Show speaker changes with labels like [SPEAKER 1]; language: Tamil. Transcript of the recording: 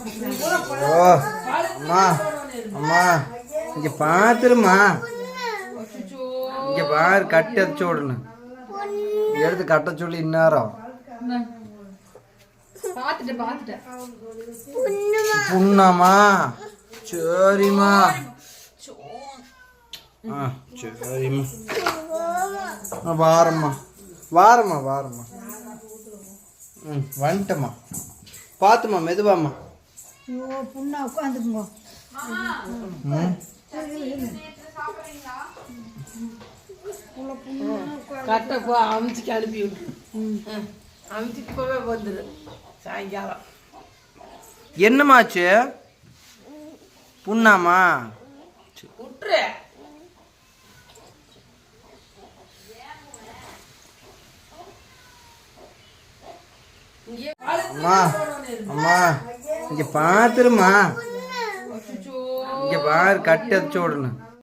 [SPEAKER 1] ஓ அம்மா அம்மா இங்க பாத்துருமா இங்க பாரு கட்டி அடிச்சு விடணும் எடுத்து கட்ட சொல்லி இந்நேரம். புண்ணாமா? சரிம்மா. ஆ சரிம்மா. ஆ, வாரம்மா. வாரம்மா வாரம்மா. ம் வந்துட்டம்மா. பார்த்துமா மெதுவாம்மா.
[SPEAKER 2] ஐயோ புண்ணா உட்காந்துக்குங்க.
[SPEAKER 3] கட்டை போ அமுச்சிக்கு அனுப்பி விட்டு அமுச்சிட்டு போவே வந்துடு சாயங்காலம்.
[SPEAKER 1] என்னமாச்சு புண்ணாமா
[SPEAKER 3] விட்டுரு
[SPEAKER 1] அம்மா அம்மா. இங்க பாத்துருமா. இங்க பாரு கட்டி அடிச்சு விடணும்